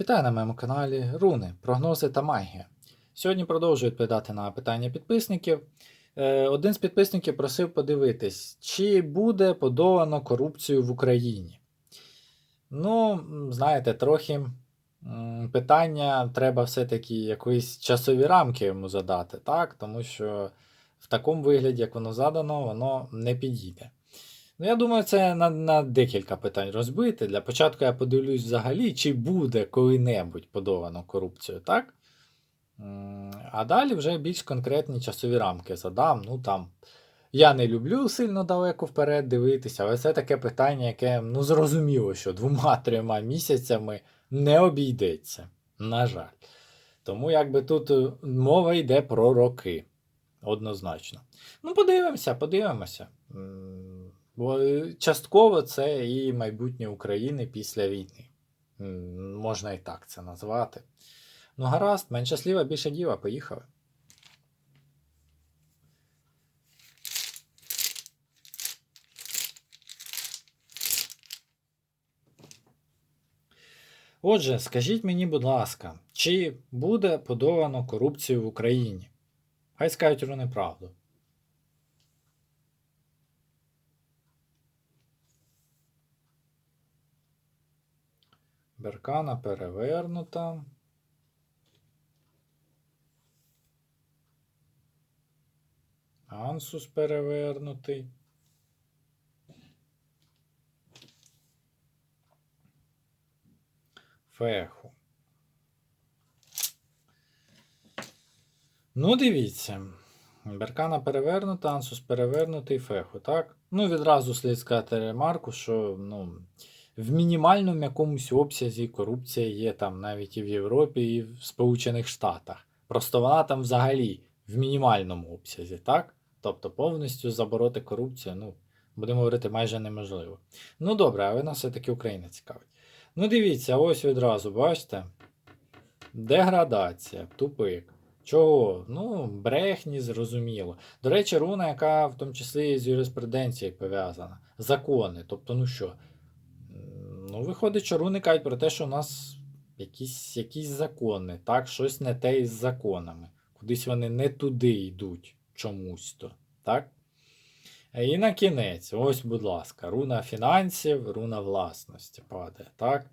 Вітаю на моєму каналі Руни, прогнози та магія. Сьогодні продовжую відповідати на питання підписників. Е, Один з підписників просив подивитись, чи буде подолано корупцію в Україні. Ну, знаєте, трохи питання треба все-таки якоїсь часові рамки йому задати, так? Тому що в такому вигляді, як воно задано, воно не підійде. Ну, я думаю, це на, на декілька питань розбити. Для початку я подивлюсь взагалі, чи буде коли-небудь подолано корупцію, так? А далі вже більш конкретні часові рамки задам. Ну там. Я не люблю сильно далеко вперед дивитися, але це таке питання, яке ну зрозуміло, що двома-трьома місяцями не обійдеться. На жаль. Тому якби тут е, мова йде про роки. Однозначно. Ну, подивимося, подивимося. Бо е, частково це і майбутнє України після війни. Можна і так це назвати. Ну, гаразд, менше сліва, більше діла, поїхали. Отже, скажіть мені, будь ласка, чи буде подолано корупцію в Україні? Хай скажуть вони правду. Беркана перевернута. Ансус перевернутий. Феху. Ну, дивіться. Беркана перевернута, Ансус перевернутий, феху, так? Ну, відразу слід сказати ремарку, що ну, в мінімальному якомусь обсязі корупція є там навіть і в Європі, і в Сполучених Штатах. Просто вона там взагалі в мінімальному обсязі, так? Тобто повністю забороти корупцію, ну, будемо говорити, майже неможливо. Ну добре, але нас все-таки Україна цікавить. Ну, дивіться, ось відразу, бачите? Деградація, тупик. Чого? Ну, брехні, зрозуміло. До речі, руна, яка в тому числі з юриспруденцією пов'язана. Закони. Тобто, ну що? Ну, виходить, що руни кажуть про те, що у нас якісь, якісь закони, так? Щось не те із законами. Кудись вони не туди йдуть чомусь то. Так? І на кінець, ось, будь ласка, руна фінансів, руна власності падає, так?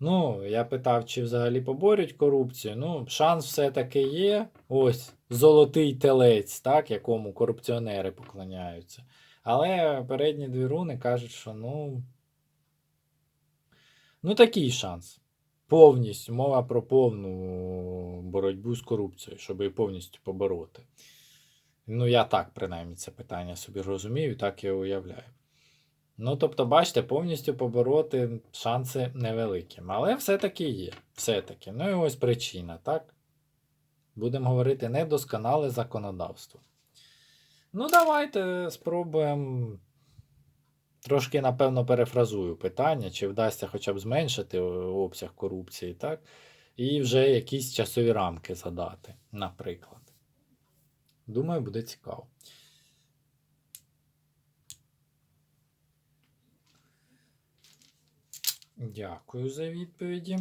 Ну, я питав, чи взагалі поборють корупцію. Ну, шанс все-таки є. Ось золотий телець, так, якому корупціонери поклоняються. Але передні дві руни кажуть, що ну. Ну, такий шанс. Повністю, мова про повну боротьбу з корупцією, щоб її повністю побороти. Ну, я так, принаймні, це питання собі розумію, так і уявляю. Ну, тобто, бачите, повністю побороти шанси невеликі. Але все-таки є. Все-таки. Ну і ось причина, так? Будемо говорити недосконале законодавство. Ну, давайте спробуємо. Трошки, напевно, перефразую питання, чи вдасться хоча б зменшити обсяг корупції, так? І вже якісь часові рамки задати, наприклад. Думаю, буде цікаво. Дякую за відповіді.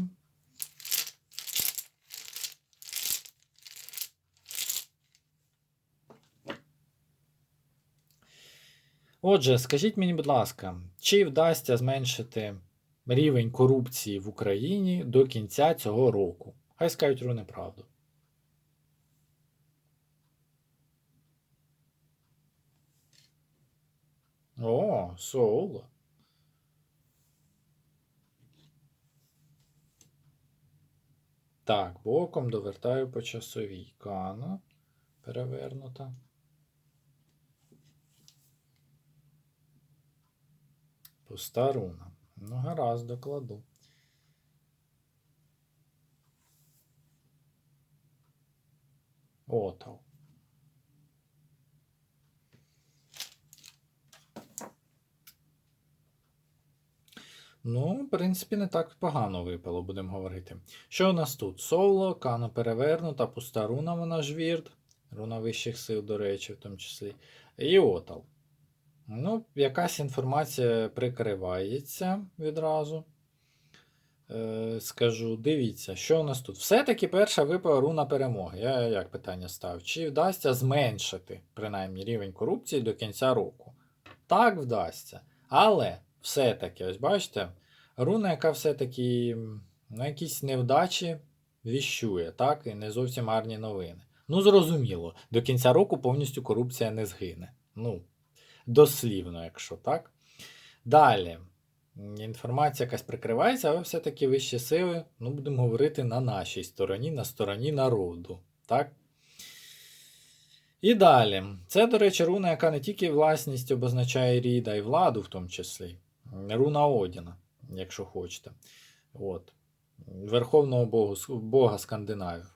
Отже, скажіть мені, будь ласка, чи вдасться зменшити рівень корупції в Україні до кінця цього року? Хай скажуть руни правду. О, соло. Так, боком довертаю по часовій. Кана перевернута. Пуста руна. Ну, гаразд, докладу. Отал. Ну, в принципі, не так погано випало, будемо говорити. Що у нас тут? Соло, кана перевернута, пуста руна, вона жвірт. Руна вищих сил, до речі, в тому числі. І отал. Ну, якась інформація прикривається відразу. е, скажу, дивіться, що у нас тут. Все-таки перша випала руна перемоги. Я як питання ставив. Чи вдасться зменшити принаймні рівень корупції до кінця року? Так, вдасться. Але все-таки, ось бачите, руна, яка все-таки на якісь невдачі віщує, так? І не зовсім гарні новини. Ну, зрозуміло, до кінця року повністю корупція не згине. Ну, дослівно, якщо так. Далі. Інформація якась прикривається, але все-таки вищі сили, ну, будемо говорити, на нашій стороні, на стороні народу. Так? І далі. Це, до речі, руна, яка не тільки власність обозначає рід, а й владу в тому числі. Руна Одіна, якщо хочете. От. Верховного Богу, Бога Скандинавів.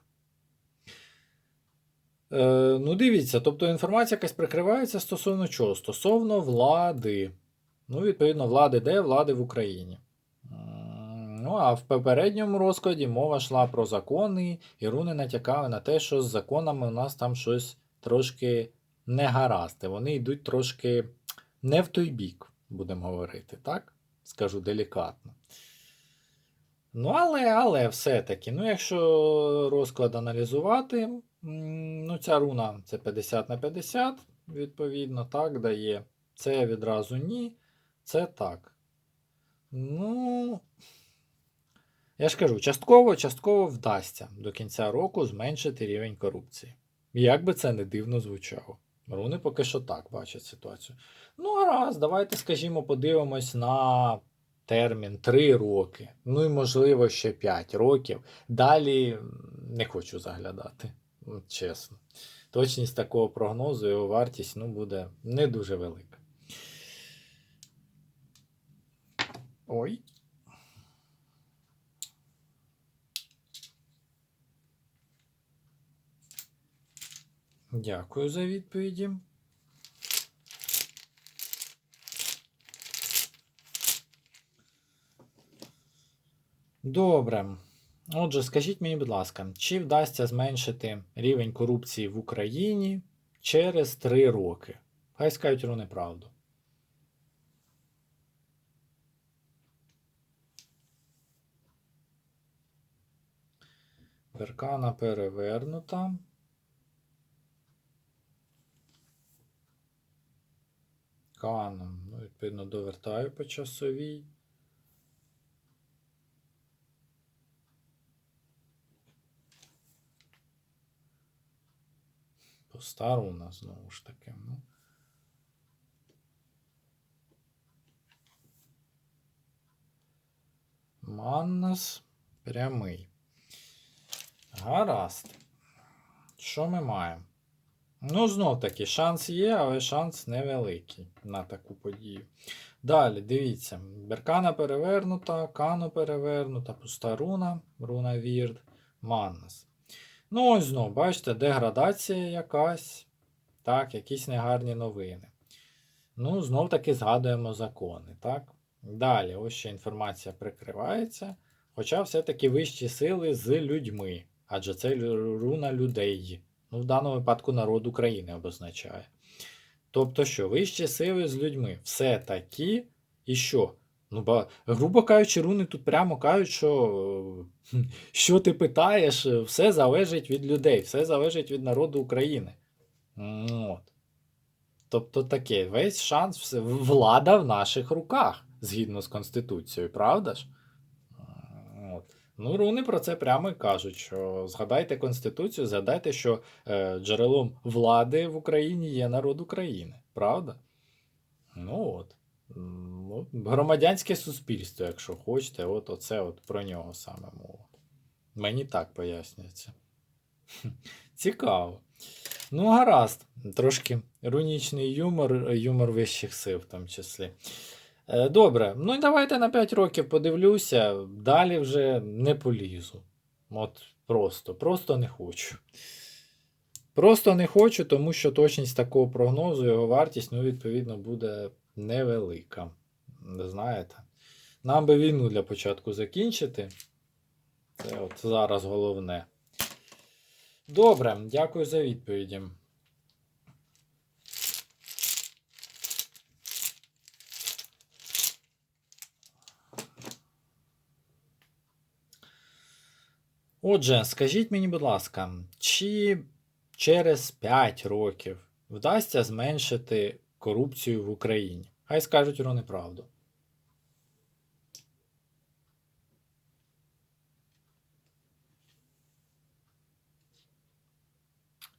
Е, ну, дивіться, тобто інформація якась прикривається стосовно чого? Стосовно влади. Ну, відповідно, влади де? Влади в Україні. Ну, а в попередньому розкладі мова йшла про закони, і руни натякали на те, що з законами у нас там щось трошки не гаразд. Вони йдуть трошки не в той бік, будемо говорити, так? Скажу делікатно. Ну, але, але все-таки, ну, якщо розклад аналізувати, ну, ця руна це 50 на 50, відповідно, так, дає. Це відразу ні, це так. Ну, я ж кажу, частково, частково вдасться до кінця року зменшити рівень корупції. Як би це не дивно звучало. Руни поки що так бачать ситуацію. Ну, гаразд, давайте, скажімо, подивимось на термін 3 роки, ну і можливо ще 5 років. Далі не хочу заглядати, от чесно. Точність такого прогнозу, його вартість ну, буде не дуже велика. Ой. Дякую за відповіді. Добре. Отже, скажіть мені, будь ласка, чи вдасться зменшити рівень корупції в Україні через 3 роки? Хай скажуть руни правду. Беркана перевернута. Каном, ну, відповідно, довертаю по часовій. Пуста руна, знову ж таки. Ну. Маннас прямий. Гаразд. Що ми маємо? Ну, знов таки, шанс є, але шанс невеликий на таку подію. Далі, дивіться, Беркана перевернута, Кану перевернута, пуста руна, руна Вірд, Маннас. Ну, ось знов, бачите, деградація якась. Так, якісь негарні новини. Ну, знов таки згадуємо закони. так? Далі, ось ще інформація прикривається. Хоча все-таки вищі сили з людьми. Адже це руна людей. Ну, в даному випадку народ України обозначає. Тобто, що, вищі сили з людьми. Все такі, і що? Ну, ба, грубо кажучи, руни тут прямо кажуть, що е, що ти питаєш, е, все залежить від людей, все залежить від народу України. От. Тобто таке, весь шанс, все, влада в наших руках, згідно з Конституцією, правда ж? От. Ну, руни про це прямо і кажуть, що згадайте Конституцію, згадайте, що е, джерелом влади в Україні є народ України, правда? Ну от. Ну, громадянське суспільство, якщо хочете, от оце от про нього саме мова. Мені так пояснюється. Цікаво. Ну, гаразд. Трошки рунічний юмор, юмор вищих сил в тому числі. Е, Добре, ну і давайте на 5 років подивлюся, далі вже не полізу. От просто, просто не хочу. Просто не хочу, тому що точність такого прогнозу, його вартість, ну, відповідно, буде невелика. Знаєте? Нам би війну для початку закінчити. Це от зараз головне. Добре, дякую за відповіді. Отже, скажіть мені, будь ласка, чи через 5 років вдасться зменшити корупцію в Україні? Хай скажуть руни правду.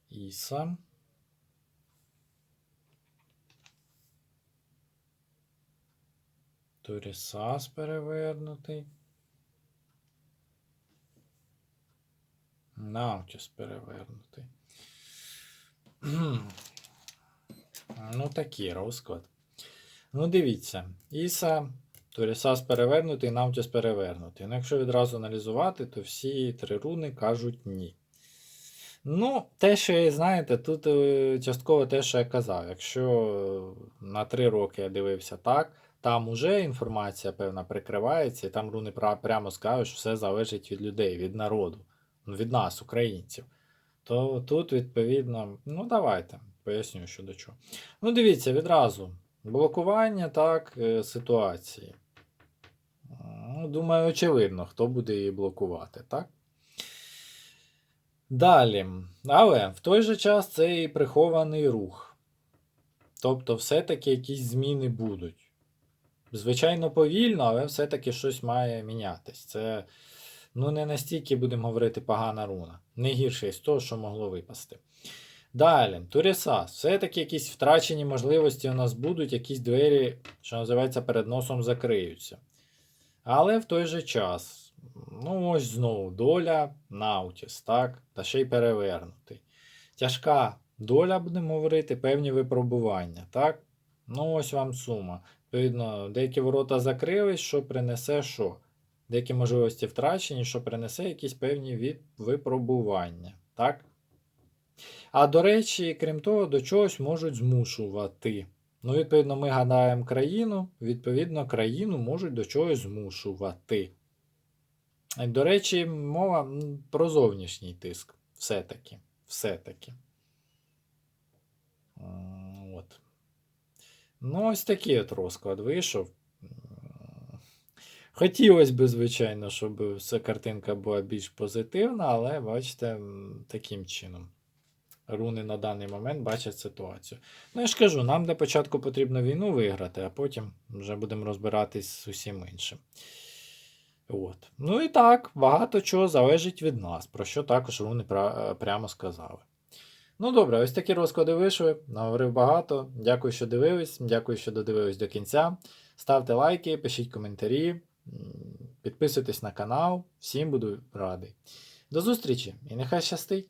Іса. Турісас перевернутий. Наутіс перевернутий. Ну, такий розклад. Ну, дивіться. Іса, Турісас перевернутий, Наутіс перевернутий. Ну, якщо відразу аналізувати, то всі три руни кажуть ні. Ну, те, що знаєте, тут е, частково те, що я казав. Якщо на три роки я дивився так, там уже інформація певна прикривається, і там руни прямо скажуть, що все залежить від людей, від народу, ну, від нас, українців. То тут, відповідно, ну давайте, поясню, що до чого. Ну, дивіться, відразу. Блокування так, е, ситуації. Ну, Думаю, очевидно, хто буде її блокувати, так? Далі. Але в той же час це і прихований рух. Тобто, все-таки якісь зміни будуть. Звичайно, повільно, але все-таки щось має мінятись. Це ну, не настільки, будемо говорити, погана руна. Не гірше із того, що могло випасти. Далі, Турісас. Все-таки якісь втрачені можливості у нас будуть, якісь двері, що називається, перед носом закриються. Але в той же час, ну ось знову доля Наутіс, так? Та ще й перевернутий. Тяжка доля, будемо говорити, певні випробування, так? Ну, ось вам сума. Відповідно, деякі ворота закрились, що принесе що? Деякі можливості втрачені, що принесе якісь певні від випробування, так? А до речі, крім того, до чогось можуть змушувати. Ну, відповідно, ми гадаємо країну, відповідно, країну можуть до чогось змушувати. До речі, мова про зовнішній тиск. Все-таки. Все-таки. От. Ну, ось такий от розклад вийшов. Хотілося б, звичайно, щоб вся картинка була більш позитивна, але бачите, таким чином. Руни на даний момент бачать ситуацію. Ну, я ж кажу, нам для початку потрібно війну виграти, а потім вже будемо розбиратись з усім іншим. От. Ну і так, багато чого залежить від нас, про що також руни прямо сказали. Ну добре, ось такі розклади вийшли. Наговорив багато. Дякую, що дивились. Дякую, що додивились до кінця. Ставте лайки, пишіть коментарі, підписуйтесь на канал. Всім буду радий. До зустрічі і нехай щастить!